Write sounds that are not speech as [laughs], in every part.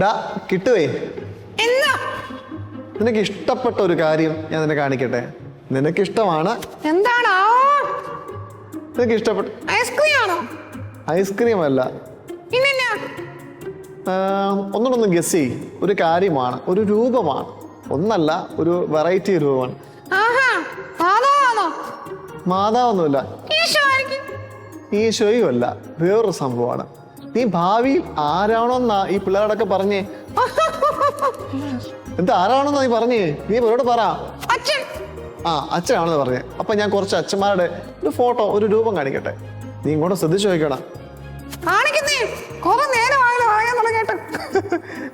ഡാ കിട്ടുവേ. എന്നാ? നിനക്ക് ഇഷ്ടപ്പെട്ട ഒരു കാര്യം ഞാൻ നിന്നെ കാണിക്കട്ടെ. നിനക്ക് ഇഷ്ടമാണ് എന്താണോ? നിനക്ക് ഇഷ്ടപ്പെട്ട ഐസ്ക്രീം ആണോ ഐസ്ക്രീം അല്ല ഒന്നുകൊണ്ടൊന്ന് ഗസ് ചെയ് ഒരു കാര്യമാണ് ഒരു രൂപമാണ്. ഒന്നല്ല ഒരു വെറൈറ്റി രൂപമാണ്. മാതാവൊന്നുമില്ല. ഈശോയും അല്ല വേറൊരു സംഭവമാണ്. നീ ഭാവിയിൽ ആരാണോന്നാ ഈ പിള്ളേരോടൊക്കെ പറഞ്ഞേ? എന്താ ആരാണോന്നാ നീ പറഞ്ഞേ? നീ ഇവരോട് പറ. അച്ഛൻ. ആ അച്ഛനാണെന്ന് പറഞ്ഞേ. അപ്പൊ ഞാൻ കുറച്ച് അച്ഛന്മാരുടെ ഒരു ഫോട്ടോ ഒരു രൂപം കാണിക്കട്ടെ. നീ ഇങ്ങോട്ട് ശ്രദ്ധിച്ചു നോക്കണം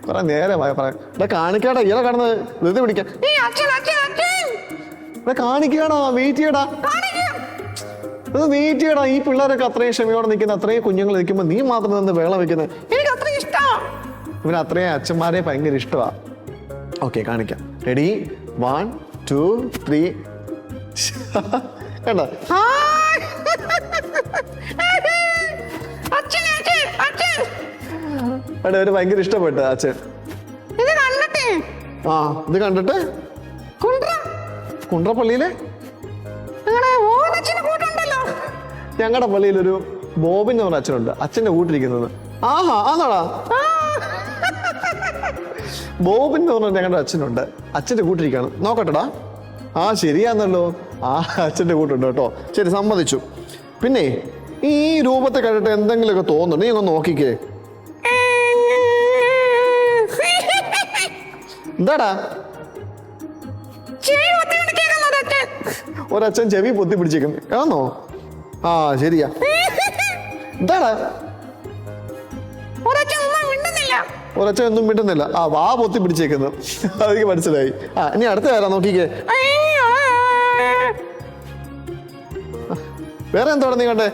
കുറെ നേരമായി പറയാം ഇവിടെ കാണിക്കാടാ ഇയാളെ കാണുന്നത്. വെറുതെ പിടിക്കാം. ഇവിടെ കാണിക്കടാ വെയിറ്റ് ചെയ്യടാ. അത് വെയിറ്റ് ചെയ്യണം ഈ പിള്ളേരൊക്കെ അത്രയും ക്ഷമയോടെ നിൽക്കുന്ന അത്രയും കുഞ്ഞുങ്ങൾ നിൽക്കുമ്പോൾ നീ മാത്രം നിന്ന് വേള വെക്കുന്നത്. എനിക്ക് അത്രയും ഇഷ്ടം ഇവന് അത്രയും അച്ഛന്മാരെ ഭയങ്കര ഇഷ്ടമാണ് ഓക്കെ കാണിക്കാം. റെഡി വൺ ടു ത്രീ കണ്ടോ? അവിടെ ഒരു ഭയങ്കര ഇഷ്ടപ്പെട്ട അച്ഛൻ. ആ ഇത് കണ്ടിട്ട്? കുണ്ട്ര. കുണ്ട്രപ്പള്ളിയിലെ? ഞങ്ങളുടെ പള്ളിയിൽ ഒരു ബോബിൻ എന്ന് പറഞ്ഞ അച്ഛനുണ്ട്. അച്ഛന്റെ കൂട്ടിരിക്കുന്നത്. ആഹാ ആണോടാ ബോബിൻ എന്ന് പറഞ്ഞ ഞങ്ങളുടെ അച്ഛനുണ്ട്. അച്ഛന്റെ കൂട്ടിരിക്കാണ്. നോക്കട്ടെടാ. ആ ശരിയാന്നല്ലോ. ആ അച്ഛന്റെ കൂട്ടുണ്ട് കേട്ടോ. ശരി സമ്മതിച്ചു. പിന്നെ ഈ രൂപത്തെ കണ്ടിട്ട് എന്തെങ്കിലുമൊക്കെ തോന്നുന്നു നീ ഒന്ന് നോക്കിക്കേ. എന്താടാ. ഒരച്ഛൻ ചെവി പൊത്തി പിടിച്ചേക്കും. ആണോ ആ ശരിയാ. എന്താടാ ഒരച്ഛൻ ഒന്നും ഒരച്ഛൻ ആ വാ പൊത്തി പിടിച്ചേക്കുന്നു. അതെനിക്ക് മനസ്സിലായി. ആ ഇനി അടുത്ത ആരാ നോക്കിക്കേ. വേറെ എന്താണ് നീ കണ്ടേ?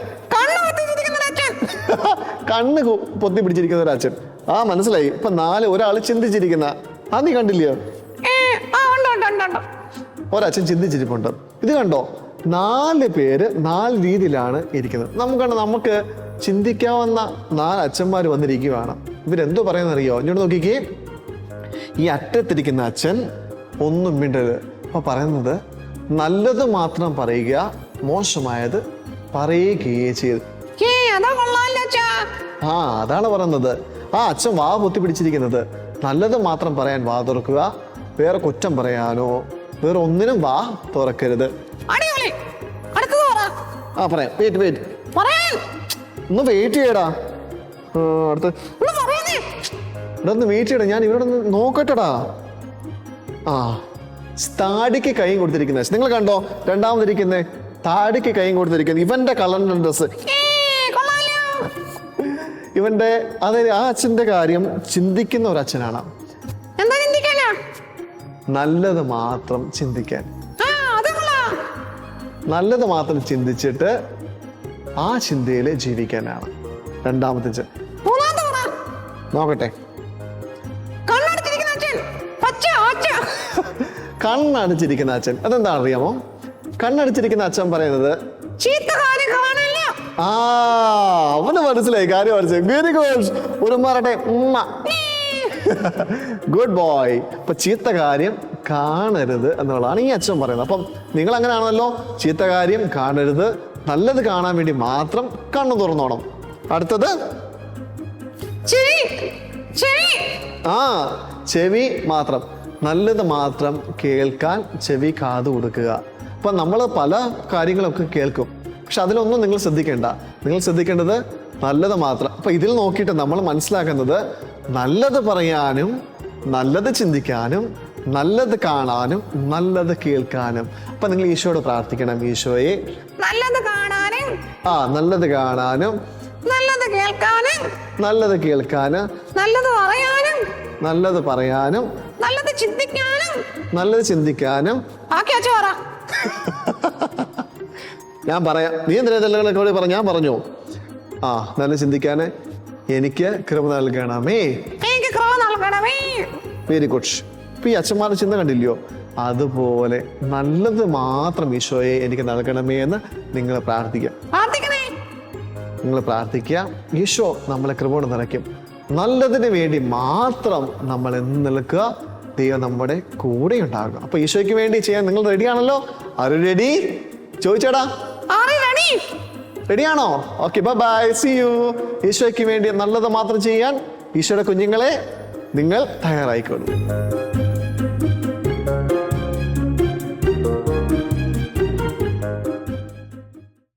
കണ്ണ് പൊത്തി പിടിച്ചിരിക്കുന്ന ഒരു അച്ഛൻ. ആ മനസ്സിലായി. ഇപ്പൊ നാല് ഒരാൾ ചിന്തിച്ചിരിക്കുന്ന. ആ നീ കണ്ടില്ലയോ? ഒരച്ഛൻ ചിന്തിച്ചിരിപ്പുണ്ട്. ഇത് കണ്ടോ? നാല് പേര് നാല് രീതിയിലാണ് ഇരിക്കുന്നത്. നമുക്കാണ് നമുക്ക് ചിന്തിക്കാവുന്ന നാല് അച്ഛന്മാർ വന്നിരിക്കുകയാണ്. ഇവരെന്തോ പറയുന്നറിയോ ഇങ്ങോട്ട് നോക്കിക്കേ. ഈ അറ്റത്തിരിക്കുന്ന അച്ഛൻ ഒന്നും മിണ്ടരുത്. അപ്പൊ പറയുന്നത് നല്ലത് മാത്രം പറയുക മോശമായത് പറയുകയേ ചെയ്ത് ആ അതാണ് പറയുന്നത്. ആ അച്ഛൻ വാ പൊത്തി പിടിച്ചിരിക്കുന്നത്. നല്ലത് മാത്രം പറയാൻ വാ തുറക്കുക വേറെ കുറ്റം പറയാനോ വേറെ ഒന്നിനും വാ തുറക്കരുത്. ആ പറയാം. വെയിറ്റ് വെയിറ്റ് പറയാൻ ഒന്ന് വെയിറ്റ് ചെയ്യടാ. അടുത്ത്. ഇവിടെ ഒന്ന് വെയിറ്റ് ചെയ്യടാ. ഞാൻ ഇവിടെ ഒന്ന് നോക്കട്ടെടാ. ആ. താടിക്ക് കൈയും കൊടുത്തിരിക്കുന്ന. നിങ്ങൾ കണ്ടോ? രണ്ടാമതിരിക്കുന്നേ. താടിക്ക് കൈയും കൊടുത്തിരിക്കുന്നത് ഇവന്റെ കളറിന്റെ ഡ്രസ്സ്. ഇവന്റെ അതെ ആ അച്ഛന്റെ കാര്യം ചിന്തിക്കുന്ന ഒരു അച്ഛനാണ് ചിന്തിക്കാനാ? നല്ലത് മാത്രം ചിന്തിക്കാൻ. നല്ലത് മാത്രം ചിന്തിച്ചിട്ട് ആ ചിന്തയിൽ ജീവിക്കാനാണ്. രണ്ടാമത്തെ നോക്കട്ടെ. കണ്ണടച്ചിരിക്കുന്ന അച്ഛൻ. അതെന്താ അറിയാമോ? കണ്ണടച്ചിരിക്കുന്ന അച്ഛൻ പറയുന്നത് ആ അവന് മനസ്സിലായി കാര്യം മനസ്സിലായി വെരി ഗുഡ് ഒരു മാറട്ടെ ഉമ്മ. ഗുഡ് ബോയ് [laughs] അപ്പൊ ചീത്ത കാര്യം കാണരുത് എന്നുള്ളതാണ് ഈ അച്ഛൻ പറയുന്നത്. അപ്പം നിങ്ങൾ അങ്ങനെയാണല്ലോ ചീത്ത കാര്യം കാണരുത്. നല്ലത് കാണാൻ വേണ്ടി മാത്രം കണ്ണു തുറന്നോണം. അടുത്തത്? ആ ചെവി മാത്രം. നല്ലത് മാത്രം കേൾക്കാൻ ചെവി കാത് കൊടുക്കുക. അപ്പം നമ്മൾ പല കാര്യങ്ങളൊക്കെ കേൾക്കും. പക്ഷെ അതിലൊന്നും നിങ്ങൾ ശ്രദ്ധിക്കേണ്ട. നിങ്ങൾ ശ്രദ്ധിക്കേണ്ടത് നല്ലത് മാത്രം. അപ്പം ഇതിൽ നോക്കിയിട്ട് നമ്മൾ മനസ്സിലാക്കുന്നത് നല്ലത് പറയാനും നല്ലത് ചിന്തിക്കാനും നല്ലത് കാണാനും നല്ലത് കേൾക്കാനും. അപ്പൊ നിങ്ങൾ ഈശോയോട് പ്രാർത്ഥിക്കണം ഈശോയെ. നല്ലത് കാണാനും ആ നല്ലത് കാണാനും നല്ലത് കേൾക്കാനും നല്ലത് കേൾക്കാനും നല്ലത് പറയാനും നല്ലത് പറയാനും നല്ലത് ചിന്തിക്കാനും നല്ലത് ചിന്തിക്കാനും ബാക്കി അച്ഛ പറ. ഞാൻ പറയാം. നീ എന്തിനാ പറഞ്ഞു ഞാൻ പറഞ്ഞു. ആ നല്ല ചിന്തിക്കാന് എനിക്ക് കൃപ നൽകണമേ. എനിക്ക് കൃപ നൽകണമേ. വെരി ഗുഡ് ഇപ്പൊ ഈ അച്ഛന്മാരുടെ ചിന്ത കണ്ടില്ലയോ? അതുപോലെ നല്ലത് മാത്രം ഈശോയെ എനിക്ക് നൽകണമേ എന്ന് നിങ്ങൾ പ്രാർത്ഥിക്കുക. നിങ്ങൾ പ്രാർത്ഥിക്കുക ഈശോ നമ്മളെ കൃപോട് നിറയ്ക്കും. നല്ലതിന് വേണ്ടി മാത്രം നമ്മൾ എന്ന് നിൽക്കുക ദൈവം നമ്മുടെ കൂടെ ഉണ്ടാകുക. അപ്പൊ ഈശോയ്ക്ക് വേണ്ടി ചെയ്യാൻ നിങ്ങൾ റെഡിയാണല്ലോ ആര് റെഡി ചോദിച്ചേടാ. റെഡിയാണോ okay bye bye see you ഈശോയ്ക്ക് വേണ്ടി നല്ലത് മാത്രം ചെയ്യാൻ ഈശോയുടെ കുഞ്ഞുങ്ങളെ നിങ്ങൾ തയ്യാറായിക്കോളൂ.